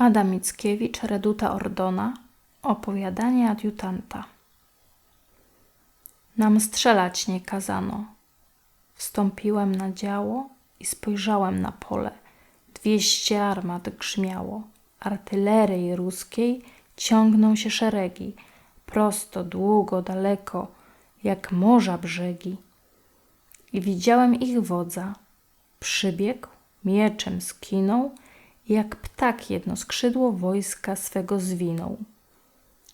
Adam Mickiewicz, Reduta Ordona, opowiadanie adiutanta. Nam strzelać nie kazano. Wstąpiłem na działo i spojrzałem na pole. Dwieście armat grzmiało. Artylerii ruskiej ciągną się szeregi, prosto, długo, daleko, jak morza brzegi. I widziałem ich wodza. Przybiegł, mieczem skinął, jak ptak jedno skrzydło wojska swego zwinął.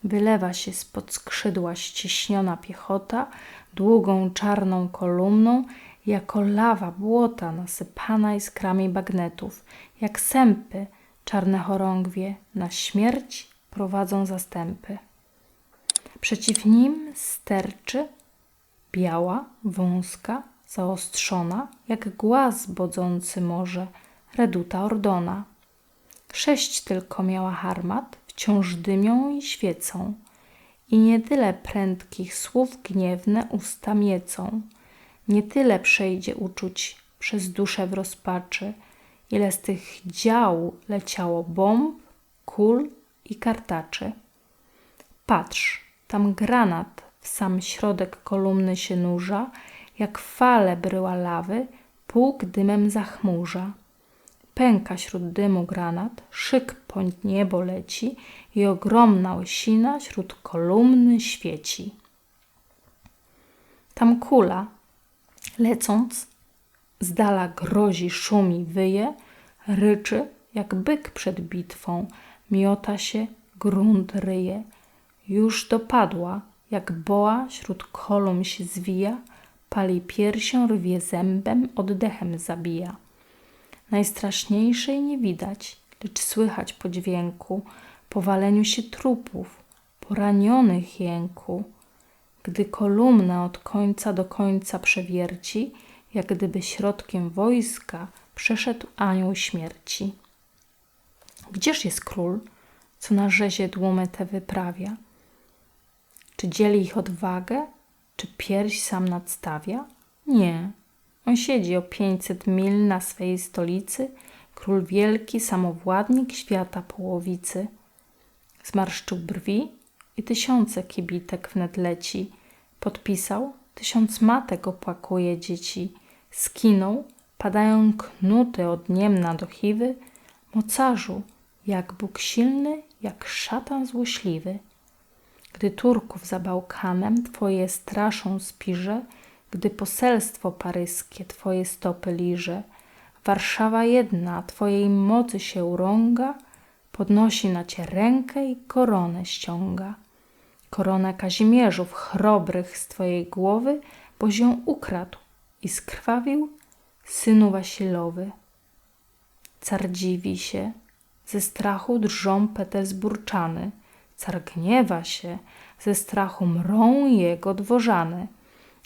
Wylewa się spod skrzydła ściśniona piechota, długą czarną kolumną, jako lawa błota nasypana iskrami bagnetów, jak sępy czarne chorągwie na śmierć prowadzą zastępy. Przeciw nim sterczy biała, wąska, zaostrzona, jak głaz bodzący morze, reduta Ordona. Sześć tylko miała harmat, wciąż dymią i świecą. I nie tyle prędkich słów gniewne usta miecą, nie tyle przejdzie uczuć przez duszę w rozpaczy, ile z tych dział leciało bomb, kul i kartaczy. Patrz, tam granat w sam środek kolumny się nurza, jak fale bryła lawy, pług dymem zachmurza. Pęka śród dymu granat, szyk po niebo leci i ogromna łysina śród kolumny świeci. Tam kula, lecąc, z dala grozi, szumi, wyje, ryczy jak byk przed bitwą, miota się, grunt ryje. Już dopadła, jak boa śród kolumn się zwija, pali piersią, rwie zębem, oddechem zabija. Najstraszniejszej nie widać, lecz słychać po dźwięku, powaleniu się trupów, poranionych jęku. Gdy kolumnę od końca do końca przewierci, jak gdyby środkiem wojska przeszedł anioł śmierci. Gdzież jest król, co na rzezie dłumy te wyprawia? Czy dzieli ich odwagę, czy pierś sam nadstawia? Nie, on siedzi o pięćset mil na swej stolicy, król wielki, samowładnik świata połowicy. Zmarszczył brwi i tysiące kibitek wnet leci. Podpisał, tysiąc matek opłakuje dzieci. Skinął, padają knuty od niemna do chiwy. Mocarzu, jak Bóg silny, jak szatan złośliwy. Gdy Turków za Bałkanem twoje straszą spirze, gdy poselstwo paryskie Twoje stopy liże. Warszawa jedna Twojej mocy się urąga, podnosi na Cię rękę i koronę ściąga. Koronę Kazimierzów chrobrych z Twojej głowy, boś ją ukradł i skrwawił synu Wasilowy. Car dziwi się, ze strachu drżą Petersburczany, car gniewa się, ze strachu mrą jego dworzany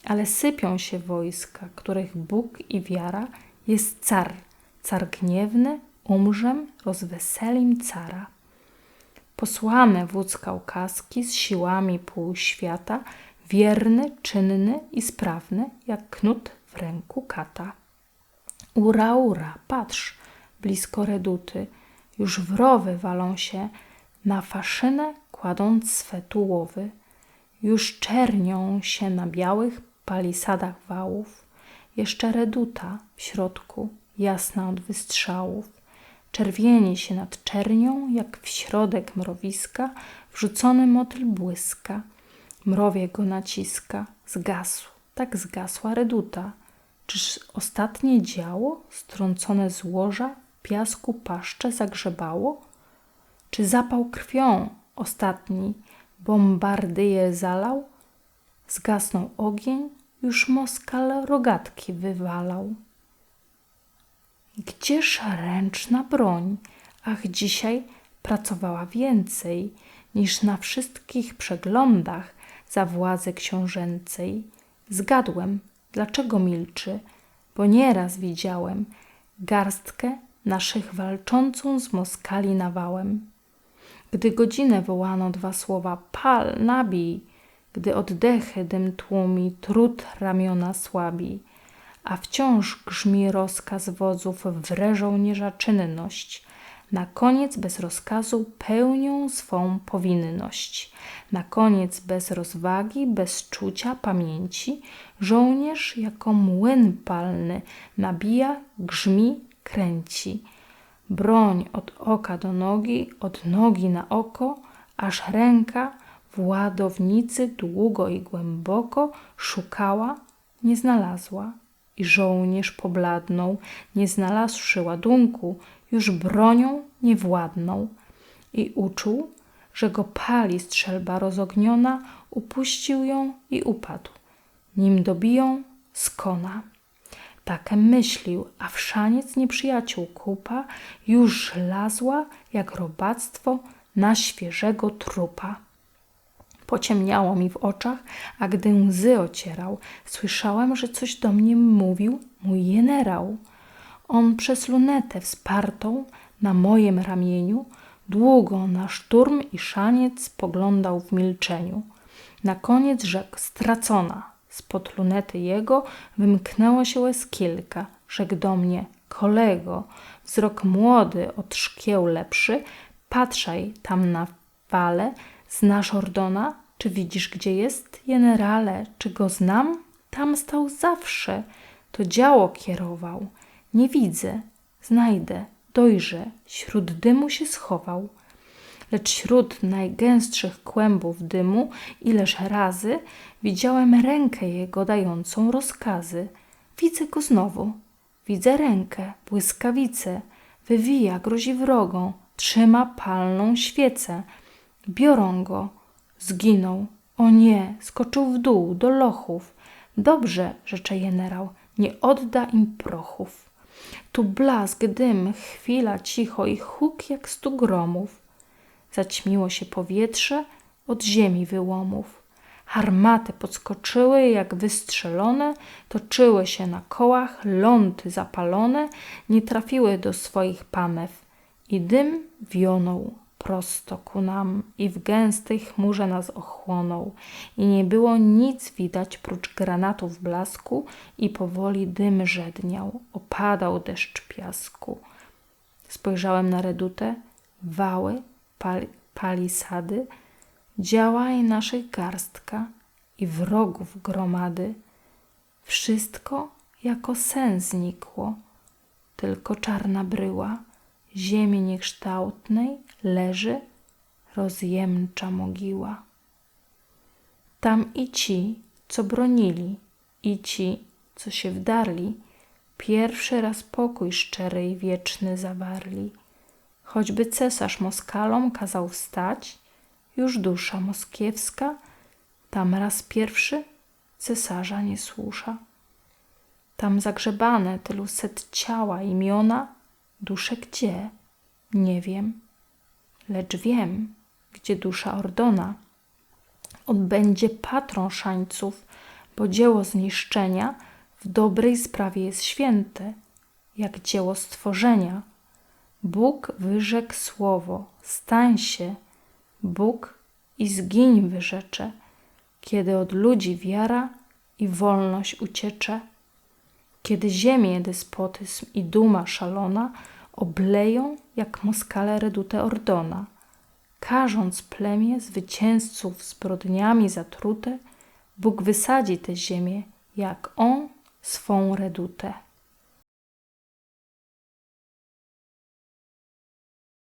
ale sypią się wojska, których Bóg i wiara jest car, car gniewny, umrzem, rozweselim cara. Posłany wódz kaukaski z siłami półświata, wierny, czynny i sprawny, jak knut w ręku kata. Ura, ura, patrz, blisko reduty, już wrowy walą się, na faszynę kładąc swe tułowy. Już czernią się na białych palisadach wałów, jeszcze reduta w środku, jasna od wystrzałów. Czerwieni się nad czernią, jak w środek mrowiska wrzucony motyl błyska. Mrowie go naciska, zgasł, tak zgasła reduta. Czyż ostatnie działo, strącone z łoża, piasku paszcze zagrzebało? Czy zapał krwią ostatni bombardyje zalał? Zgasnął ogień, już Moskal rogatki wywalał. Gdzież ręczna broń? Ach, dzisiaj pracowała więcej niż na wszystkich przeglądach za władzę książęcej. Zgadłem, dlaczego milczy, bo nieraz widziałem garstkę naszych walczącą z Moskali nawałem. Gdy godzinę wołano dwa słowa pal, nabij, gdy oddechy dym tłumi, trud ramiona słabi, a wciąż grzmi rozkaz wodzów wrę żołnierza czynność. Na koniec bez rozkazu pełnią swą powinność. Na koniec bez rozwagi, bez czucia, pamięci, żołnierz jako młyn palny nabija, grzmi, kręci. Broń od oka do nogi, od nogi na oko, aż ręka w ładownicy długo i głęboko szukała, nie znalazła. I żołnierz pobladnął, nie znalazłszy ładunku, już bronią nie władnął. I uczuł, że go pali strzelba rozogniona, upuścił ją i upadł. Nim dobiją, skona. Takem myślił, a w szaniec nieprzyjaciół kupa już lazła, jak robactwo, na świeżego trupa. Pociemniało mi w oczach, a gdy łzy ocierał, słyszałem, że coś do mnie mówił mój generał. On przez lunetę wspartą na mojem ramieniu długo na szturm i szaniec spoglądał w milczeniu. Na koniec rzekł stracona. Spod lunety jego wymknęło się łez kilka. Rzekł do mnie, kolego, wzrok młody od szkieł lepszy, patrzaj tam na fale, znasz Ordona? Czy widzisz, gdzie jest? Generale, czy go znam? Tam stał zawsze, to działo kierował. Nie widzę, znajdę, dojrzę, śród dymu się schował. Lecz śród najgęstszych kłębów dymu, ileż razy widziałem rękę jego dającą rozkazy. Widzę go znowu, widzę rękę, błyskawice, wywija, grozi wrogą, trzyma palną świecę. Biorą go, zginął. O nie, skoczył w dół, do lochów. Dobrze, rzecze generał, nie odda im prochów. Tu blask, dym, chwila cicho i huk jak stu gromów. Zaćmiło się powietrze od ziemi wyłomów. Armaty podskoczyły jak wystrzelone, toczyły się na kołach, ląty zapalone, nie trafiły do swoich pamew i dym wionął prosto ku nam i w gęstej chmurze nas ochłonął. I nie było nic widać prócz granatów blasku i powoli dym żedniał, opadał deszcz piasku. Spojrzałem na redutę, wały, pal palisady, działa i naszych garstka i wrogów gromady. Wszystko jako sen znikło, tylko czarna bryła ziemi niekształtnej leży rozjemcza mogiła. Tam i ci, co bronili, i ci, co się wdarli, pierwszy raz pokój szczery i wieczny zawarli. Choćby cesarz Moskalom kazał wstać, już dusza moskiewska tam raz pierwszy cesarza nie słusza. Tam zagrzebane tylu set ciała imiona, dusze gdzie? Nie wiem, lecz wiem, gdzie dusza Ordona. On będzie patrą szańców, bo dzieło zniszczenia w dobrej sprawie jest święte, jak dzieło stworzenia. Bóg wyrzekł słowo, stań się, Bóg i zgiń wyrzecze, kiedy od ludzi wiara i wolność uciecze, kiedy ziemię despotyzm i duma szalona obleją jak moskale redute Ordona, karząc plemię zwycięzców zbrodniami zatrute, Bóg wysadzi tę ziemię, jak On swą redutę.